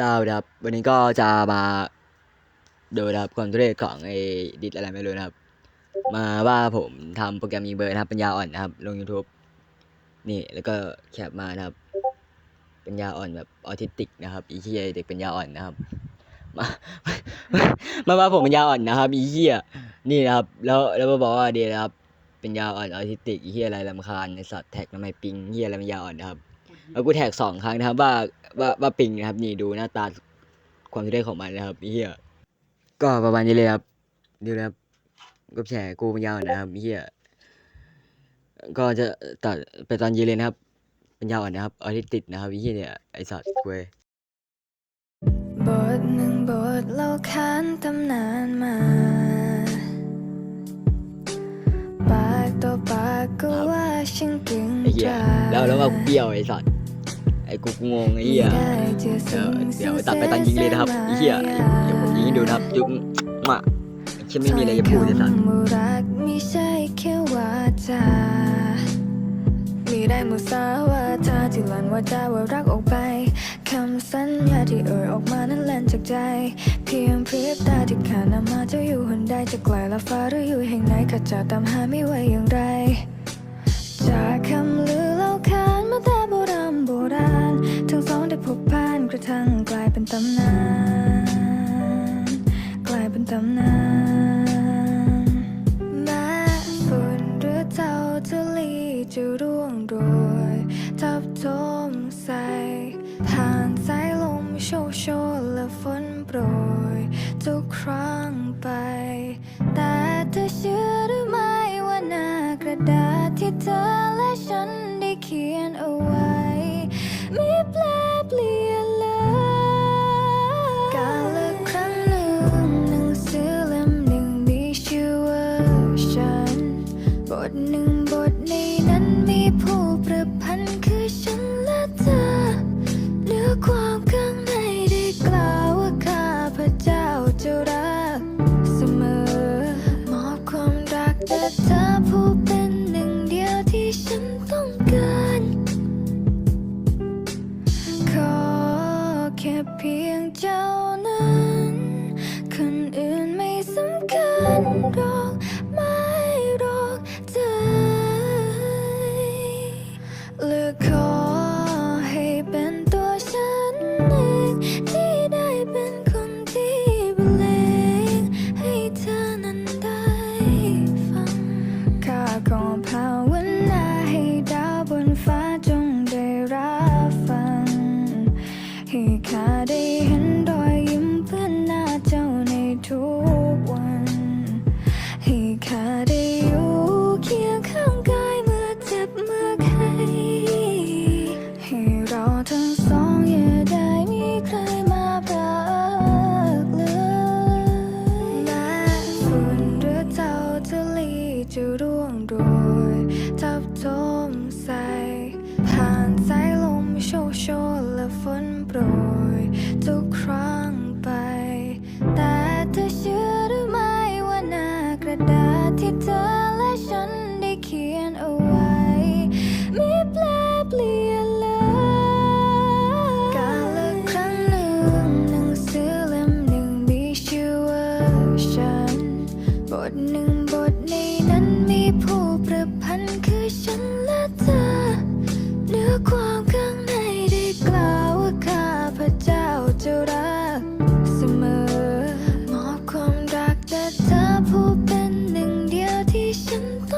เศร้าครับ วันนี้ก็จะมาดูนะครับความทุเรศของไอ้ดิสอะไรไม่รู้นะครับ มาว่าผมทำโปรแกรมยิงเบอร์นะครับปัญญาอ่อนนะครับ ลง YouTube นี่แล้วก็แคปมานะครับปัญญาอ่อนแบบออทิสติกนะครับอีเหี้ยเด็กปัญญาอ่อนนะครับ มามาว่าผมปัญญาอ่อนนะครับอีเหี้ยนี่นะครับ แล้วแล้วมาบอกว่าเดียนะครับปัญญาอ่อนออทิสติกอีเหี้ยอะไรลำคาญในสัตว์แท็กทำไมปิงเหี้ยอะไรปัญญาอ่อนนะครับ แล้วกูแท็กสองครั้งนะครับ ว่าว่าว่าปิงนะครับ นี่ดูหน้าตาความทุเรศของมันนะครับไอ้เหี้ยก็ประมาณนี้เลยครับดูนะครับก็แชร์กูเป็นยาวนะครับไอ้เหี้ยก็จะตัดไปตอนเย็นเลยนะครับเป็นยาวอ่อนนะครับออทิสติกนะครับไอ้เหี้ยเนี่ยไอสัตว์เว้ยบทหนึ่งบทเล่าค้านตำนานมาปากต่อปากก็ว่าฉันเก่งไอ้เหี้ยจ้าแล้วแล้วว่ากูเปรี้ยวไอสัตว์ ไอ้กูกูงงไอ้เหี้ยเดี๋ยวเดี๋ยวตัดไปตอนยิงเลยนะครับไอ้เหี้ยเดี๋ยวผมยิงให้ดูนะครับจุ๊บมาฉันไม่มีอะไรจะพูดไอ้สัตว์คำว่ารักไม่ใช่แค่ว่าจามีได้มุสาวาทาที่หลันว่าจาว่ารักออกไปคำสัญญาที่เอ่ยออกมานั้นแล่นจากใจ เพียงพริบตาที่ขานำมาเจ้าอยู่หนใดจะไกลละฟ้าหรืออยู่แห่งไหนข้าจะตามหาไม่ไหวอย่างไร นตำนานแม้ฝุ่นหรือเจ้าจะลีจะร่วงโรยทับทมใส่ผ่านสายลมโชกโชนและฝนโปรยทุกครั้งไป แต่เธอเชื่อหรือไม่ว่าหน้ากระดาษที่เธอและฉันได้เขียนเอาไว้ ที่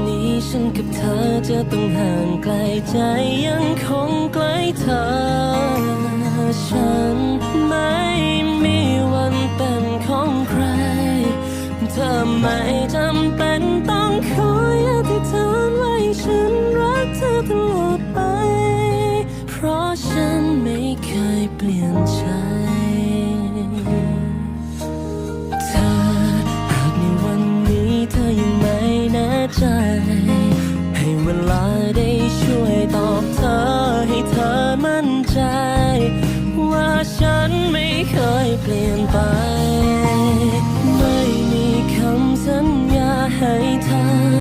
ฉันกับเธอจะต้องห่างไกลใจยังคงใกล้เธอ ฉันไม่มีวันเป็นของใคร เธอไม่จำ มั่